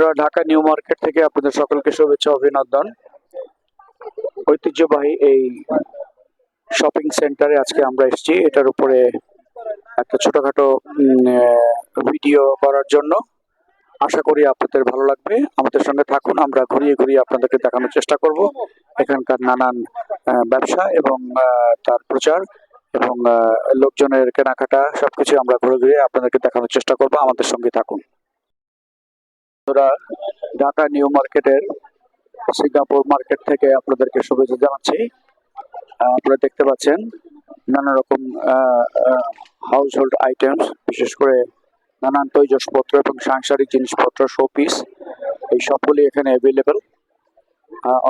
বন্ধুরা, Dhaka new market থেকে আপনাদের সকলকে শুভেচ্ছা, অভিনন্দন। ঐতিহ্যবাহী এই শপিং সেন্টারে আজকে আমরা এসেছি। এটার উপরে একটা ছোটখাটো ভিডিও করার জন্য। আশা করি আপনাদের ভালো লাগবে। আমাদের সঙ্গে থাকুন, আমরা ঘুরিয়ে ঘুরিয়ে আপনাদেরকে দেখানোর চেষ্টা করব। এখানকার নানান ব্যবসা এবং তার প্রচার এবং লোকজনের কেনাকাটা, সবকিছু আমরা ঘুরে ঘুরে আপনাদেরকে দেখানোর চেষ্টা করব। আমাদের সঙ্গে থাকুন। বন্ধুরা, ঢাকা নিউ মার্কেটের সিঙ্গাপুর মার্কেট থেকে আপনাদেরকে শুভেচ্ছা জানাচ্ছি। আপনারা দেখতে পাচ্ছেন নানা রকম হাউস হোল্ড আইটেমস বিশেষ করে নানান তৈজসপত্র এবং সাংসারিক জিনিসপত্র শোপিস এই সবগুলি এখানে অ্যাভেলেবেল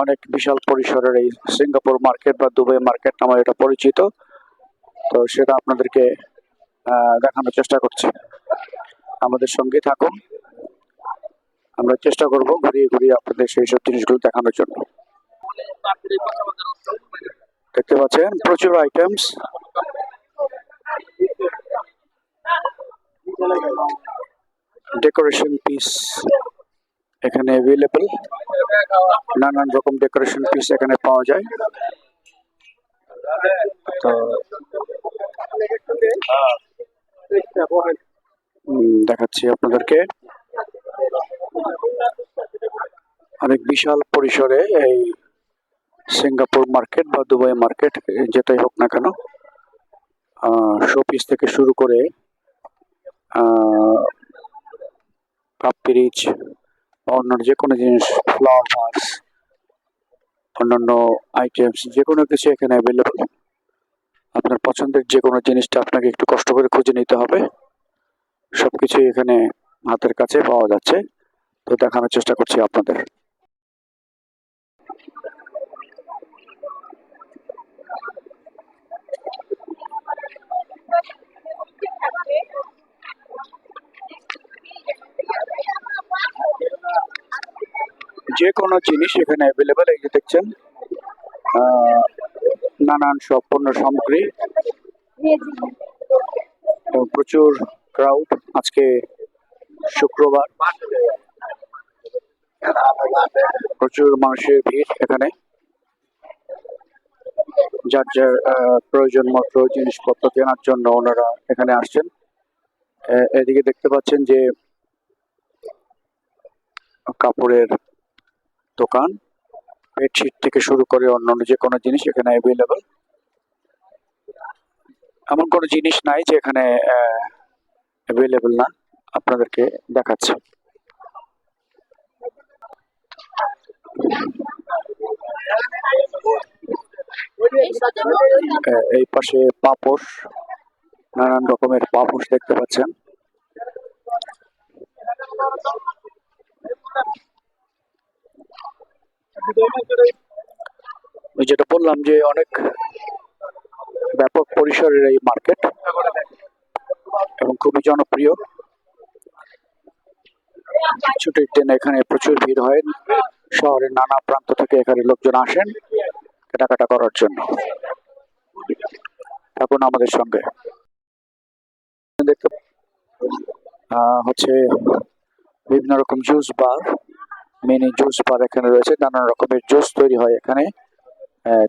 অনেক বিশাল পরিসরের এই সিঙ্গাপুর মার্কেট বা দুবাই মার্কেট নামে এটা পরিচিত। তো সেটা আপনাদেরকে দেখানোর চেষ্টা করছি। আমাদের সঙ্গে থাকুন। আমরা চেষ্টা করব ঘুরিয়ে ঘুরিয়ে আপনাদের সেই সব জিনিসগুলো দেখানোর জন্য। দেখতে পাচ্ছেন, প্রচুর আইটেমস ডেকোরেশন পিস এখানে অ্যাভেলেবল নানান রকম ডেকোরেশন পিস এখানে পাওয়া যায়। তো দেখাচ্ছি আপনাদেরকে। অনেক বিশাল পরিসরে এই সিঙ্গাপুর মার্কেট বা দুবাই মার্কেট, যেটাই হোক না কেন শোপিস থেকে শুরু করে কাপ পিরিচ অন্য যে কোনো জিনিস ফ্লাওয়ার ভাস অন্যান্য আইটেমস যে কোনো কিছু এখানে অ্যাভেলেবল আপনার পছন্দের যে কোনো জিনিসটা আপনাকে একটু কষ্ট করে খুঁজে নিতে হবে। সব কিছুই এখানে হাতের কাছে পাওয়া যাচ্ছে। তো দেখানোর চেষ্টা করছি আপনাদের। যে কোনো জিনিস এখানে অ্যাভেলেবেল এই যে দেখছেন নানান সব পণ্য সামগ্রী। প্রচুর ক্রাউড আজকে শুক্রবার। প্রচুর মানুষের ভিড় এখানে। যার যার প্রয়োজন মতো জিনিসপত্র কেনার জন্য ওনারা এখানে আসছেন। এদিকে দেখতে পাচ্ছেন যে কাপড়ের দোকান। বেডশিট থেকে শুরু করে অন্যান্য যে কোনো জিনিস এখানে অ্যাভেলেবল এমন কোনো জিনিস নাই যে এখানে অ্যাভেলেবল না। আপনাদেরকে দেখাচ্ছি। এই পাশে পাপোশ, নানান রকমের পাপোশ দেখতে পাচ্ছেন। যেটা বললাম যে অনেক ব্যাপক পরিসরের এই মার্কেট এবং খুবই জনপ্রিয়। ছুটির দিন এখানে প্রচুর ভিড় হয়। শহরের নানা প্রান্ত থেকে এখানে লোকজন আসেন কেনাকাটা করার জন্য। এখন আমাদের সঙ্গে। দেখতে হচ্ছে বিভিন্ন রকম juice bar mini juice bar এখানে রয়েছে। নানান রকমের জুস তৈরি হয় এখানে।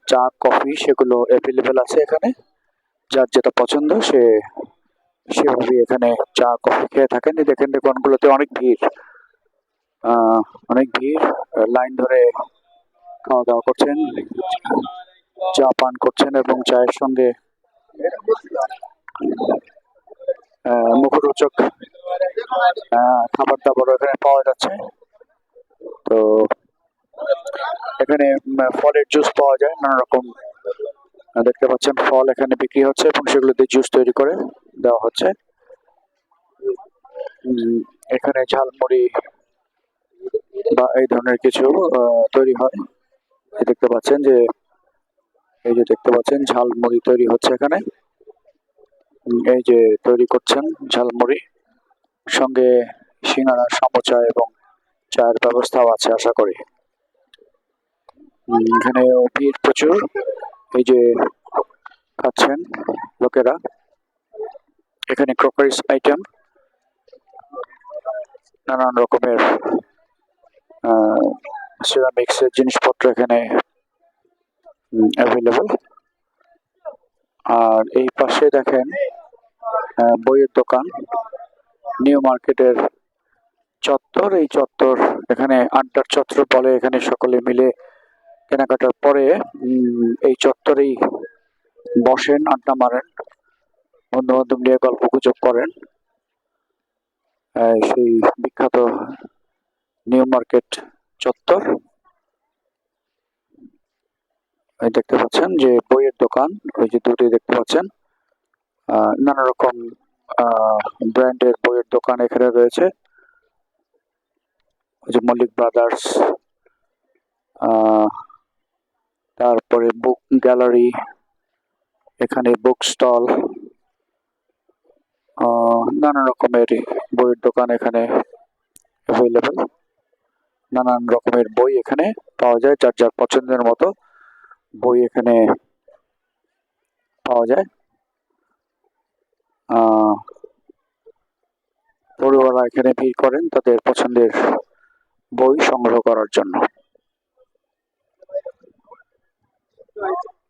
চা, কফি সেগুলো অ্যাভেলেবেল আছে এখানে। যার যেটা পছন্দ সে সেভাবে এখানে চা, কফি খেয়ে থাকেন। দেখেন দোকানগুলোতে অনেক ভিড়। অনেক ভিড় লাইন ধরে খাওয়া দাওয়া করছেন, চা পান করছেন এবং চায়ের সঙ্গে মুখরোচক খাবার দাবারও এখানে পাওয়া যাচ্ছে। তো এখানে ফলের জুস পাওয়া যায়, নানা রকম দেখতে পাচ্ছেন ফল এখানে বিক্রি হচ্ছে এবং সেগুলো দিয়ে জুস তৈরি করে দেওয়া হচ্ছে। এখানে ঝালমুড়ি বা এই ধরনের কিছু তৈরি হয়। দেখতে পাচ্ছেন যে, এই যে দেখতে পাচ্ছেন ঝালমুড়ি তৈরি হচ্ছে এখানে। এই যে তৈরি করছেন ঝালমুড়ি। সঙ্গে সিঙ্গারা, সমোচা এবং চায়ের ব্যবস্থাও আছে আশা করি। এখানে ভিড় প্রচুর। এই যে খাচ্ছেন লোকেরা। এখানে ক্রকারিস আইটেম নানান রকমের সিরামিক্সের জিনিসপত্র এখানে অ্যাভেলেবল আর এই পাশে দেখেন বইয়ের দোকান নিউ মার্কেটের চত্বর। এই চত্বর এখানে আড্ডার চত্বর বলে এখানে সকলে মিলে কেনাকাটার পরে এই চত্বরেই বসেন, আড্ডা মারেন বন্ধু বান্ধব নিয়ে গল্প গুজব করেন। সেই বিখ্যাত নিউ মার্কেট চত্বর। এই দেখতে পাচ্ছেন যে বইয়ের দোকান, ওই যে দুটি দেখতে পাচ্ছেন। নানা রকম ব্র্যান্ডের বইয়ের দোকান এখানে রয়েছে। ওই যে মল্লিক ব্রাদার্স তারপরে বুক গ্যালারি, এখানে বুক স্টল নানা রকমের বইয়ের দোকান এখানে অ্যাভেলেবল নানান রকমের বই এখানে পাওয়া যায়, যার যার পছন্দের মতো বই এখানে পাওয়া যায়। পড়ুয়ারা এখানে ভিড় করেন তাদের পছন্দের বই সংগ্রহ করার জন্য।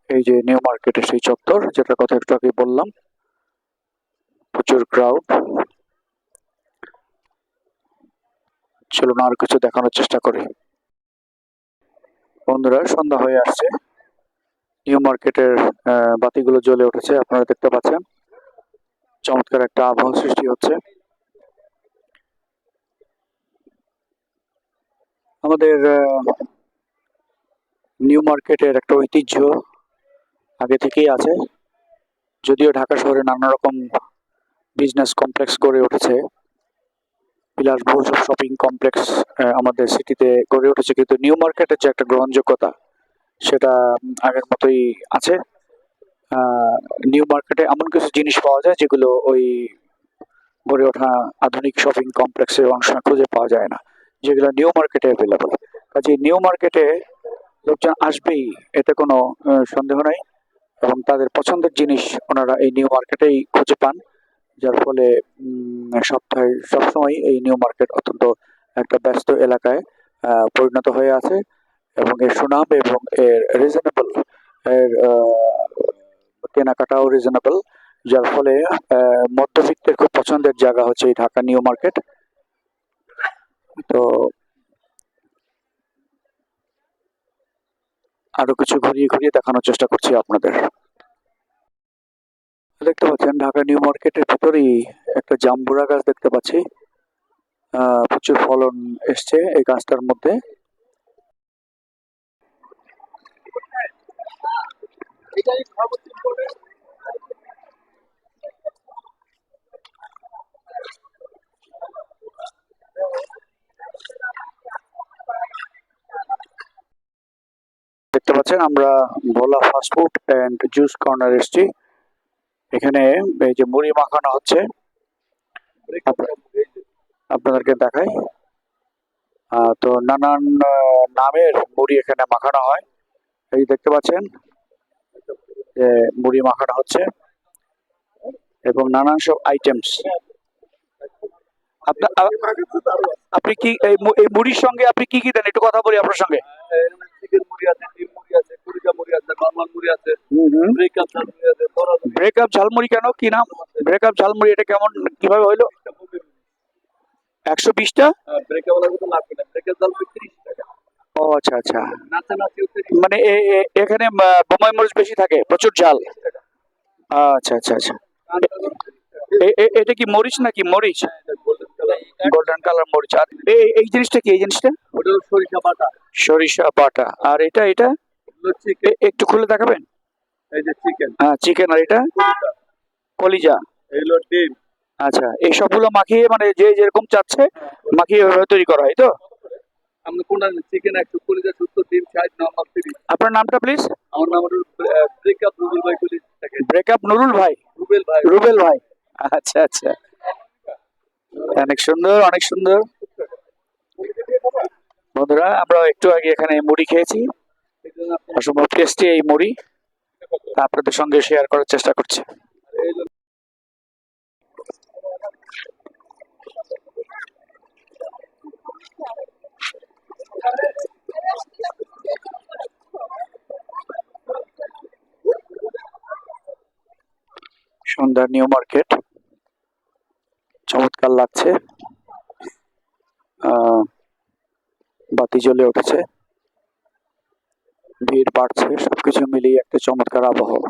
এই যে নিউ মার্কেটের সেই চত্বর, যেটার কথা একটু আগে বললাম, প্রচুর ক্রাউড চলুন আর কিছু দেখানোর চেষ্টা করি। বন্ধুরা, সন্ধ্যা হয়ে আসছে। নিউ মার্কেটের বাতিগুলো জ্বলে উঠেছে, আপনারা দেখতে পাচ্ছেন। চমৎকার একটা আবহাওয়া সৃষ্টি হচ্ছে। আমাদের নিউ মার্কেটের একটা ঐতিহ্য আগে থেকেই আছে। যদিও ঢাকা শহরে নানা রকম বিজনেস কমপ্লেক্স গড়ে উঠেছে বিলাসবহুল সব শপিং কমপ্লেক্স আমাদের সিটিতে গড়ে উঠেছে। কিন্তু নিউ মার্কেটের যে একটা গ্রহণযোগ্যতা, সেটা আগের মতোই আছে। নিউ মার্কেটে এমন কিছু জিনিস পাওয়া যায় যেগুলো ওই গড়ে ওঠা আধুনিক শপিং কমপ্লেক্সের অংশ খুঁজে পাওয়া যায় না, যেগুলো নিউ মার্কেটে অ্যাভেলেবল কাজে নিউ মার্কেটে লোকজন আসবেই, এতে কোনো সন্দেহ নাই। এবং তাদের পছন্দের জিনিস ওনারা এই নিউ মার্কেটেই খুঁজে পান। যার ফলে সপ্তাহে সবসময় এই নিউ মার্কেট অত্যন্ত একটা ব্যস্ত এলাকায় পরিণত হয়ে আছে এবং এর সুনাম এবং এর রিজনেবল এর কেনাকাটাও রিজনেবল যার ফলে মধ্যবিত্তের খুব পছন্দের জায়গা হচ্ছে এই ঢাকা নিউ মার্কেট তো আরও কিছু ঘুরিয়ে ঘুরিয়ে দেখানোর চেষ্টা করছি আপনাদের। দেখতে পাচ্ছেন, ঢাকা নিউ মার্কেটের ভিতরেই একটা জাম্বুরা গাছ দেখতে পাচ্ছি। প্রচুর ফলন এসছে এই গাছটার মধ্যে। দেখতে পাচ্ছেন, আমরা Bhola fast food and juice corner এসেছি। এখানে এই যে মুড়ি মাখানো হচ্ছে। আপনাদেরকে দেখাই। তো নানান নামের মুড়ি এখানে মাখানো হয়। এই দেখতে পাচ্ছেন? যে মুড়ি মাখানো হচ্ছে। এবং নানান সব আইটেমস আপনি কি এই এই মুড়ির সঙ্গে আপনি কি কি দেন? একটু কথা বলি আপনার সঙ্গে। মুড়ি আছে ডিম মুড়ি আছে মুড়ি আছে। নর্মাল মুড়ি আছে ব্রেকআপ চাল আছে ব্রেকআপ ঝালমুড়ি কেন? কি নাম? ব্রেকআপ ঝালমুড়ি এটা কেমন কীভাবে হইল? একশো বিশটা? ব্রেকআপ ওলা তো লাগবে না। ব্রেকআপ চাল তিরিশ টাকা। ও আচ্ছা আচ্ছা। মানে এখানে মরিচ বেশি থাকে প্রচুর ঝাল। আচ্ছা আচ্ছা আচ্ছা। এটা কি মরিচ নাকি মরিচ? গোল্ডেন কালার মরিচ। আর এই জিনিসটা কি এই জিনিসটা? সরিষা বাটা। সরিষা বাটা। আর এটা এটা? একটু খুলে দেখাবেন? এই যে চিকেন হ্যাঁ চিকেন আর এটা? কলিজা। এইগুলো ডিম। আচ্ছা এই সবগুলো মাখিয়ে মানে যে যেরকম চাচ্ছে মাখিয়ে এভাবে তৈরি করা হয় তো? কোনটা চিকেন কলিজা ডিম নর্মাল আপনার নামটা প্লিজ আমার নাম হলো ব্রেকআপ ভাই কলিজ থেকে। ব্রেকআপ নুরুল ভাই? রুবেল ভাই। রুবেল ভাই। আচ্ছা আচ্ছা। অনেক সুন্দর অনেক সুন্দর। বন্ধুরা আমরা একটু আগে এখানে মুড়ি খেয়েছি। অসম্ভব টেস্টি এই মুড়ি। আপনাদের সঙ্গে শেয়ার করার চেষ্টা করছি। সন্ধ্যার নিউ মার্কেট চমৎকার লাগছে। বাতি জ্বলে উঠেছে। ভিড় বাড়ছে সবকিছু মিলিয়ে একটা চমৎকার আবহাওয়া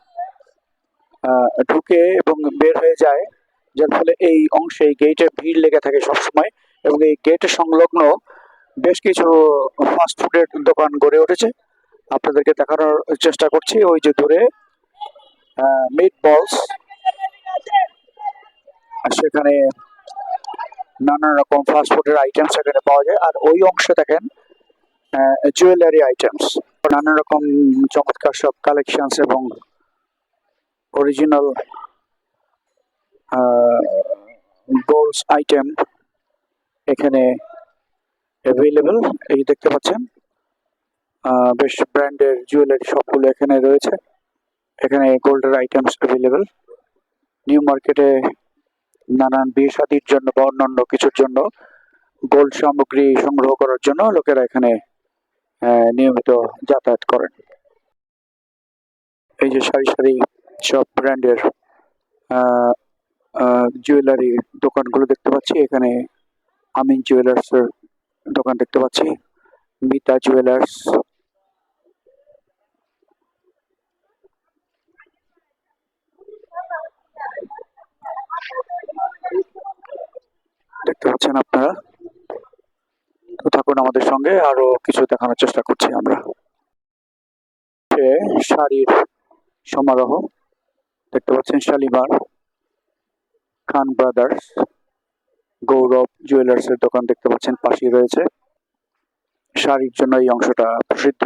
ঢুকে এবং বের হয়ে যায়, যার ফলে এই অংশে গেটে ভিড় লেগে থাকে সবসময় এবং এই গেটের সংলগ্ন বেশ কিছু ফাস্ট ফুডের দোকান গড়ে উঠেছে। আপনাদেরকে দেখানোর চেষ্টা করছি, ওই যে দূরে মিট বলস সেখানে নানান রকম ফাস্ট ফুডের আইটেম সেখানে পাওয়া যায়। আর ওই অংশে দেখেন জুয়েলারি আইটেমস নানান রকম চমৎকার সব কালেকশনস এবং অরিজিনাল গোল্ডস আইটেম এখানে অ্যাভেলেবল এই দেখতে পাচ্ছেন। বেশ ব্র্যান্ডের জুয়েলারি সবগুলো এখানে রয়েছে। এখানে গোল্ডের আইটেমস অ্যাভেলেবল নিউ মার্কেটে নানান বিয়ে শাদির জন্য বা অন্যান্য কিছুর জন্য গোল্ড সামগ্রী সংগ্রহ করার জন্য লোকেরা এখানে নিয়মিত যাতায়াত করেন। এই যে সারি সারি সব ব্র্যান্ডের জুয়েলারি দোকানগুলো দেখতে পাচ্ছি। এখানে আমিন জুয়েলার্স এর দোকান দেখতে পাচ্ছি। মিতা জুয়েলার্স দেখতে পাচ্ছেন আপনারা? তো থাকুন আমাদের সঙ্গে, আরও কিছু দেখানোর চেষ্টা করছি আমরা। শাড়ির সমারোহ। দেখতে পাচ্ছেন শালিমার, খান ব্রাদার্স, গৌরব জুয়েলার্স এর দোকান দেখতে পাচ্ছেন, পাশেই রয়েছে। শাড়ির জন্য এই অংশটা প্রসিদ্ধ।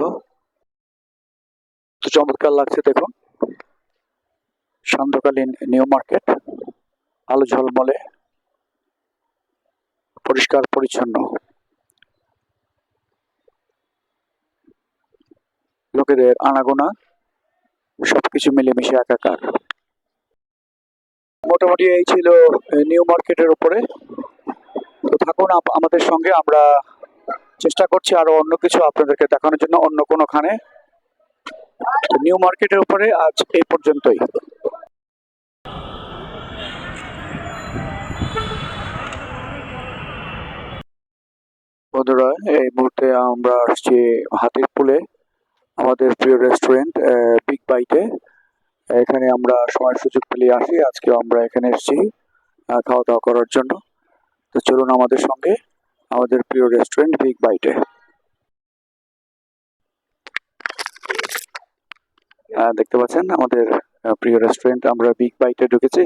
তো চমৎকার লাগছে দেখুন। সান্ধ্যকালীন নিউ মার্কেট, আলো ঝলমলে, পরিষ্কার পরিচ্ছন্ন। লোকেদের আনাগোনা, সবকিছু মিলেমিশে একাকার। মোটামুটি এই ছিল নিউ মার্কেটের উপরে। তো থাকুন আমাদের সঙ্গে আমরা চেষ্টা করছি আরও অন্য কিছু আপনাদেরকে দেখানোর জন্য অন্য কোনোখানে। নিউ মার্কেটের উপরে আজ এই পর্যন্তই। বন্ধুরা, এই মুহূর্তে আমরা আসছি হাতির পুলে আমাদের প্রিয় রেস্টুরেন্ট বিগ বাইটে এখানে আমরা সময় সুযোগ পেলে আসি। আজকে আমরা এখানে এসেছি খাওয়া দাওয়া করার জন্য। তো চলুন আমাদের সঙ্গে, আমাদের প্রিয় রেস্টুরেন্ট বিগ বাইটে দেখতে পাচ্ছেন আমাদের প্রিয় রেস্টুরেন্ট আমরা বিগ বাইটে ঢুকেছি।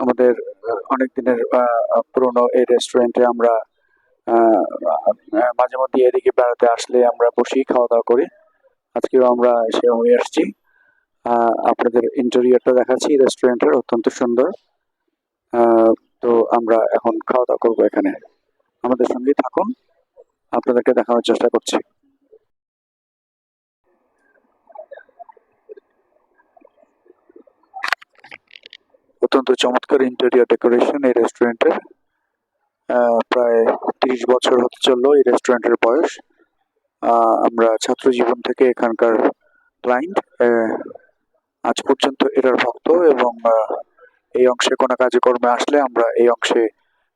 আমাদের অনেক দিনের পুরনো এই রেস্টুরেন্টে আমরা মাঝে মধ্যে এদিকে বেড়াতে আসলে আমরা বসেই খাওয়া দাওয়া করি। আজকেও আমরা সেভাবে আসছি। আপনাদের ইন্টেরিয়রটা দেখাচ্ছি রেস্টুরেন্টের অত্যন্ত সুন্দর। তো আমরা এখন খাওয়া দাওয়া করব এখানে। আমাদের সঙ্গে থাকুন, আপনাদেরকে দেখানোর চেষ্টা করছি। অত্যন্ত চমৎকার ইন্টেরিয়র ডেকোরেশন এই রেস্টুরেন্টের প্রায় তিরিশ বছর হতে চলল এই রেস্টুরেন্টের বয়স। আমরা ছাত্র জীবন থেকে এখানকার ক্লায়েন্ট আজ পর্যন্ত এটার ভক্ত এবং এই অংশে কোনো কাজকর্মে আসলে আমরা এই অংশে,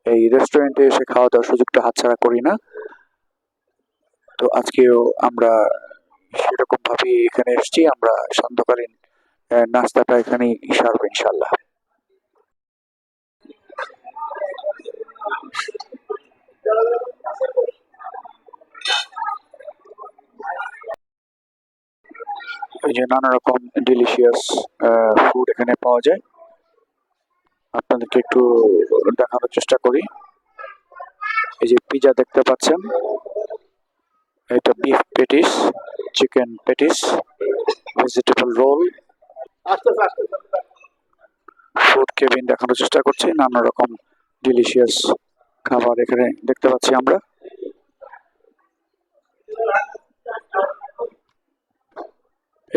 এই রেস্টুরেন্টে এসে খাওয়া দাওয়ার সুযোগটা হাতছাড়া করি না। তো আজকেও আমরা সেরকম ভাবে এখানে এসেছি। আমরা সান্ধ্যকালীন নাস্তাটা এখানেই সারবো ইনশাল্লাহ এই যে নানা রকম ডিলিশিয়াস ফুড এখানে পাওয়া যায়। আপনাদেরকে একটু দেখানোর চেষ্টা করি। এই যে পিজা দেখতে পাচ্ছেন। এটা beef patties chicken patties vegetable roll food cabin দেখানোর চেষ্টা করছি। নানা রকম ডিলিশিয়াস খাবার এখানে দেখতে পাচ্ছি আমরা।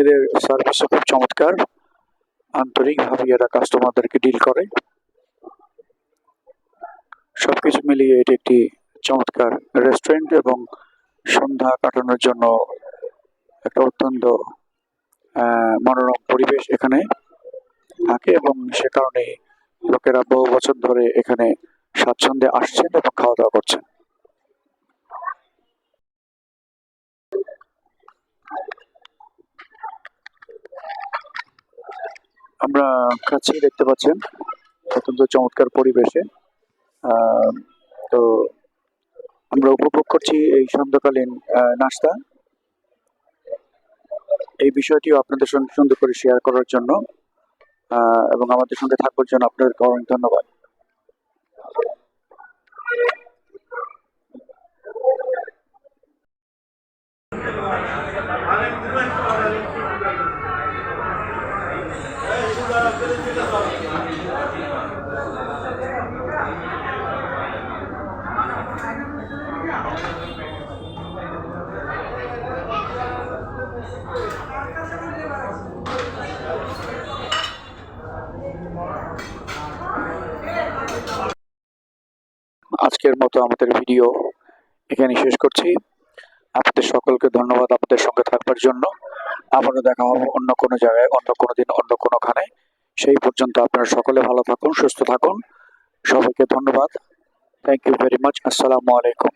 এদের সার্ভিসও খুব চমৎকার। আন্তরিকভাবে এরা কাস্টমারদেরকে ডিল করে। সবকিছু মিলিয়ে এটি একটি চমৎকার রেস্টুরেন্ট এবং সন্ধ্যা কাটানোর জন্য একটা অত্যন্ত মনোরম পরিবেশ এখানে থাকে এবং সে কারণে লোকেরা বহু বছর ধরে এখানে স্বাচ্ছন্দ্যে আসছেন এবং খাওয়া দাওয়া করছেন। আমরা কাছেই দেখতে পাচ্ছেন। অত্যন্ত চমৎকার পরিবেশে। তো আমরা উপভোগ করছি এই সন্ধ্যাকালীন নাস্তা। এই বিষয়টিও আপনাদের সঙ্গে সুন্দর করে শেয়ার করার জন্য এবং আমাদের সঙ্গে থাকার জন্য আপনাদেরকে অনেক ধন্যবাদ। আজকের মতো আমাদের ভিডিও এখানে শেষ করছি। আপনাদের সকলকে ধন্যবাদ আপনাদের সঙ্গে থাকবার জন্য। আবারও দেখা হবে অন্য কোনো জায়গায়, অন্য কোনো দিন, অন্য কোনোখানে সেই পর্যন্ত আপনারা সকলে ভালো থাকুন, সুস্থ থাকুন। সবাইকে ধন্যবাদ। থ্যাংক ইউ ভেরি মাচ আসসালামু আলাইকুম।